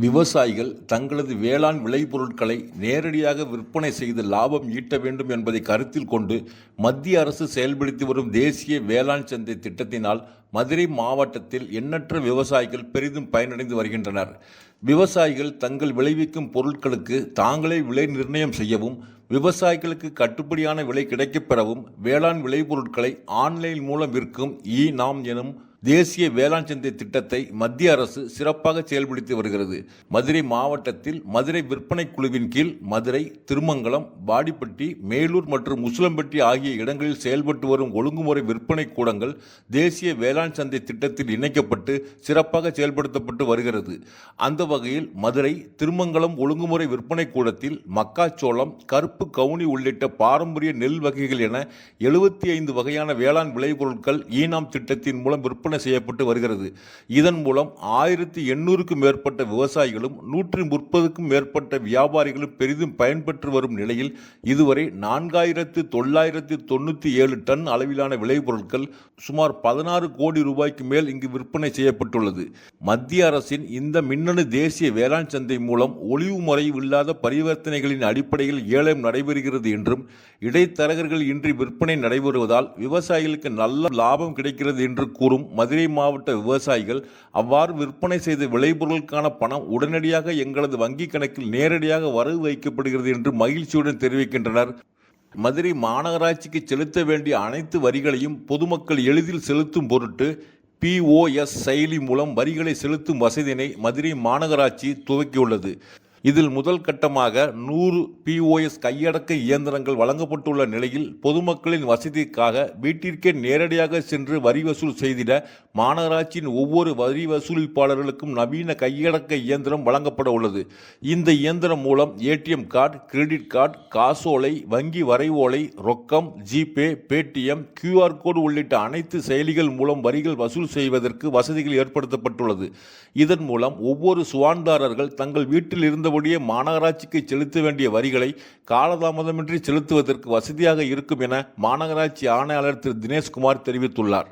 விவசாயிகள் தங்களது வேளாண் விளைபொருட்களை நேரடியாக விற்பனை செய்து லாபம் ஈட்ட வேண்டும் என்பதை கருத்தில் கொண்டு மத்திய அரசு செயல்படுத்தி வரும் தேசிய வேளாண் சந்தை திட்டத்தினால் மதுரை மாவட்டத்தில் எண்ணற்ற விவசாயிகள் பெரிதும் பயனடைந்து வருகின்றனர். விவசாயிகள் தங்கள் விளைவிக்கும் பொருட்களுக்கு தாங்களே விலை நிர்ணயம் செய்யவும் விவசாயிகளுக்கு கட்டுப்படியான விலை கிடைக்கப் பெறவும் வேளாண் விளைபொருட்களை ஆன்லைன் மூலம் விற்கும் இ நாம் எனும் தேசிய வேளாண் சந்தை திட்டத்தை மத்திய அரசு சிறப்பாக செயல்படுத்தி வருகிறது. மதுரை மாவட்டத்தில் மதுரை விற்பனை குழுவின் கீழ் மதுரை திருமங்கலம் வாடிப்பட்டி மேலூர் மற்றும் உசிலம்பட்டி ஆகிய இடங்களில் செயல்பட்டு வரும் ஒழுங்குமுறை விற்பனை கூடங்கள் தேசிய வேளாண் சந்தை திட்டத்தில் இணைக்கப்பட்டு சிறப்பாக செயல்படுத்தப்பட்டு வருகிறது. அந்த வகையில் மதுரை திருமங்கலம் ஒழுங்குமுறை விற்பனை கூடத்தில் மக்காச்சோளம் கருப்பு கவுனி உள்ளிட்ட பாரம்பரிய நெல் வகைகள் என எழுபத்தி ஐந்து வகையான வேளாண் விளைபொருட்கள் ஈனாம் திட்டத்தின் மூலம் விற்பனை செய்யப்பட்டு வருகிறது? இதன் மூலம் ஆயிரத்தி எண்ணூறுக்கும் மேற்பட்ட விவசாயிகளும் நூற்றி முப்பதுக்கும் மேற்பட்ட வியாபாரிகளும் பெரிதும் பயன்பெற்று வரும் நிலையில் இதுவரை நான்காயிரத்து தொள்ளாயிரத்து தொண்ணூற்றி ஏழு டன் அளவிலான விளைபொருட்கள் சுமார் பதினாறு கோடி ரூபாய்க்கு மேல் இங்கு விற்பனை செய்யப்பட்டுள்ளது. மத்திய அரசின் இந்த மின்னணு தேசிய வேளாண் சந்தை மூலம் ஒளிவு முறை இல்லாத பரிவர்த்தனைகளின் அடிப்படையில் ஏலம் நடைபெறுகிறது என்றும் இடைத்தரகர்கள் இன்றி விற்பனை நடைபெறுவதால் விவசாயிகளுக்கு நல்ல லாபம் கிடைக்கிறது என்று கூறும் மதுரை மாவட்ட விவசாயிகள் அவ்வாறு விற்பனை செய்த விளைபொருளுக்கான பணம் உடனடியாக எங்களது வங்கிக் கணக்கில் நேரடியாக வரவு வைக்கப்படுகிறது என்று மகிழ்ச்சியுடன் தெரிவிக்கின்றனர். மதுரை மாநகராட்சிக்கு செலுத்த வேண்டிய அனைத்து வரிகளையும் பொதுமக்கள் எளிதில் செலுத்தும் பொருட்டு பிஓஎஸ் செயலி மூலம் வரிகளை செலுத்தும் வசதியினை மதுரை மாநகராட்சி துவக்கியுள்ளது. இதில் முதல் கட்டமாக நூறு பிஓஎஸ் கையடக்க இயந்திரங்கள் வழங்கப்பட்டுள்ள நிலையில் பொதுமக்களின் வசதிக்காக வீட்டிற்கே நேரடியாக சென்று வரி வசூல் செய்திட மாநகராட்சியின் ஒவ்வொரு வரி வசூலிப்பாளர்களுக்கும் நவீன கையடக்க இயந்திரம் வழங்கப்பட உள்ளது. இந்த இயந்திரம் மூலம் ஏடிஎம் கார்டு கிரெடிட் கார்டு காசோலை வங்கி வரைவோலை ரொக்கம் ஜிபே பேடிஎம் கியூஆர் கோடு உள்ளிட்ட அனைத்து செயலிகள் மூலம் வரிகள் வசூல் செய்வதற்கு வசதிகள் ஏற்படுத்தப்பட்டுள்ளது. இதன் மூலம் ஒவ்வொரு சுவான்தாரர்கள் தங்கள் வீட்டில் இருந்த இருந்தபடியே மாநகராட்சிக்கு செலுத்த வேண்டிய வரிகளை காலதாமதமின்றி செலுத்துவதற்கு வசதியாக இருக்கும் என மாநகராட்சி ஆணையாளர் திரு. தினேஷ்குமார் தெரிவித்துள்ளார்.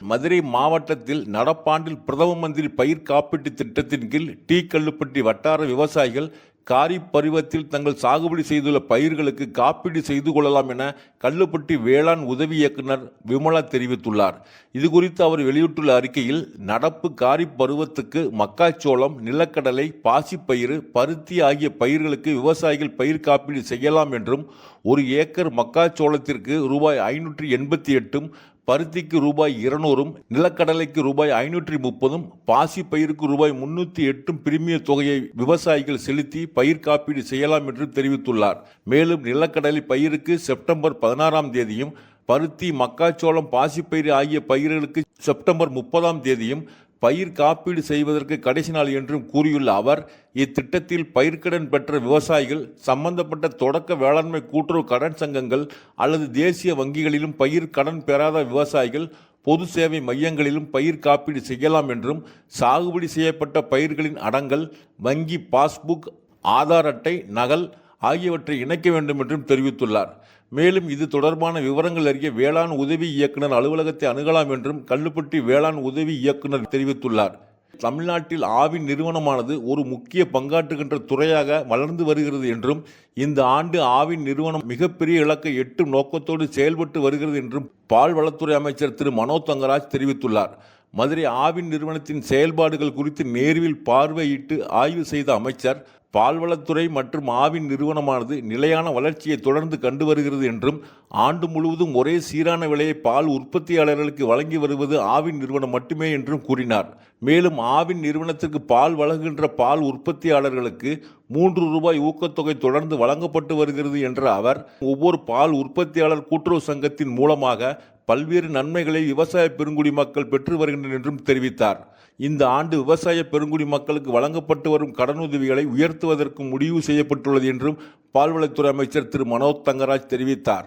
மதுரை மாவட்டத்தில் நடப்பாண்டில் பிரதம மந்திரி பயிர் காப்பீட்டு திட்டத்தின் கீழ் டீ கல்லுப்பட்டி வட்டார விவசாயிகள் காரிப் பருவத்தில் தங்கள் சாகுபடி செய்துள்ள பயிர்களுக்கு காப்பீடு செய்து கொள்ளலாம் என கல்லுப்பட்டி வேளாண் உதவி இயக்குனர் விமலா தெரிவித்துள்ளார். இது குறித்து அவர் வெளியிட்டுள்ள அறிக்கையில் நடப்பு காரிப் பருவத்துக்கு மக்காச்சோளம் நிலக்கடலை பாசிப்பயிறு பருத்தி ஆகிய பயிர்களுக்கு விவசாயிகள் பயிர் காப்பீடு செய்யலாம் என்றும் ஒரு ஏக்கர் மக்காச்சோளத்திற்கு ரூபாய் ஐநூற்றி எண்பத்தி எட்டும் பருத்திக்கு ரூபாய் இருநூறும் நிலக்கடலைக்கு ரூபாய் ஐநூற்றி முப்பதும் பாசி பயிருக்கு ரூபாய் முன்னூற்றி எட்டும் பிரிமிய தொகையை விவசாயிகள் செலுத்தி பயிர் காப்பீடு செய்யலாம் என்று தெரிவித்துள்ளார். மேலும் நிலக்கடலை பயிருக்கு செப்டம்பர் பதினாறாம் தேதியும் பருத்தி மக்காச்சோளம் பாசிப்பயிறு ஆகிய பயிர்களுக்கு செப்டம்பர் முப்பதாம் தேதியும் பயிர் காப்பீடு செய்வதற்கு கடைசி நாள் என்றும் கூறியுள்ள அவர் இத்திட்டத்தில் பயிர்க்கடன் பெற்ற விவசாயிகள் சம்பந்தப்பட்ட தொடக்க வேளாண்மை கூட்டுறவு கடன் சங்கங்கள் அல்லது தேசிய வங்கிகளிலும் பயிர் கடன் பெறாத விவசாயிகள் பொது சேவை மையங்களிலும் பயிர் காப்பீடு செய்யலாம் என்றும் சாகுபடி செய்யப்பட்ட பயிர்களின் அடங்கல் வங்கி பாஸ்புக் ஆதார் அட்டை நகல் ஆகியவற்றை இணைக்க வேண்டும் என்றும் தெரிவித்துள்ளார். மேலும் இது தொடர்பான விவரங்கள் அறிய வேளாண் உதவி இயக்குனர் அலுவலகத்தை அணுகலாம் என்றும் கல்லுப்பட்டி வேளாண் உதவி இயக்குனர் தெரிவித்துள்ளார். தமிழ்நாட்டில் ஆவின் நிறுவனமானது ஒரு முக்கிய பங்காற்றுகின்ற துறையாக வளர்ந்து வருகிறது என்றும் இந்த ஆண்டு ஆவின் நிறுவனம் மிகப்பெரிய இலக்கை எட்டும் நோக்கத்தோடு செயல்பட்டு வருகிறது என்றும் பால்வளத்துறை அமைச்சர் திரு. மனோ தங்கராஜ் தெரிவித்துள்ளார். மதுரை ஆவின் நிறுவனத்தின் செயல்பாடுகள் குறித்து நேர்வில் பார்வையிட்டு ஆய்வு செய்த அமைச்சர் பால்வளத்துறை மற்றும் ஆவின் நிறுவனமானது நிலையான வளர்ச்சியை தொடர்ந்து கண்டு வருகிறது என்றும் ஆண்டு முழுவதும் ஒரே சீரான விலையை பால் உற்பத்தியாளர்களுக்கு வழங்கி வருவது ஆவின் நிறுவனம் மட்டுமே என்றும் கூறினார். மேலும் ஆவின் நிறுவனத்திற்கு பால் வழங்குகின்ற பால் உற்பத்தியாளர்களுக்கு மூன்று ரூபாய் ஊக்கத்தொகை தொடர்ந்து வழங்கப்பட்டு வருகிறது என்ற அவர் ஒவ்வொரு பால் உற்பத்தியாளர் கூட்டுறவு சங்கத்தின் மூலமாக பல்வேறு நன்மைகளை விவசாய பெருங்குடி மக்கள் பெற்று வருகின்றனர் என்றும் தெரிவித்தார். இந்த ஆண்டு விவசாய பெருங்குடி மக்களுக்கு வழங்கப்பட்டு வரும் கடனுதவிகளை உயர்த்துவதற்கு முடிவு செய்யப்பட்டுள்ளது என்றும் பால்வளத்துறை அமைச்சர் திரு மனோஜ் தங்கராஜ் தெரிவித்தார்.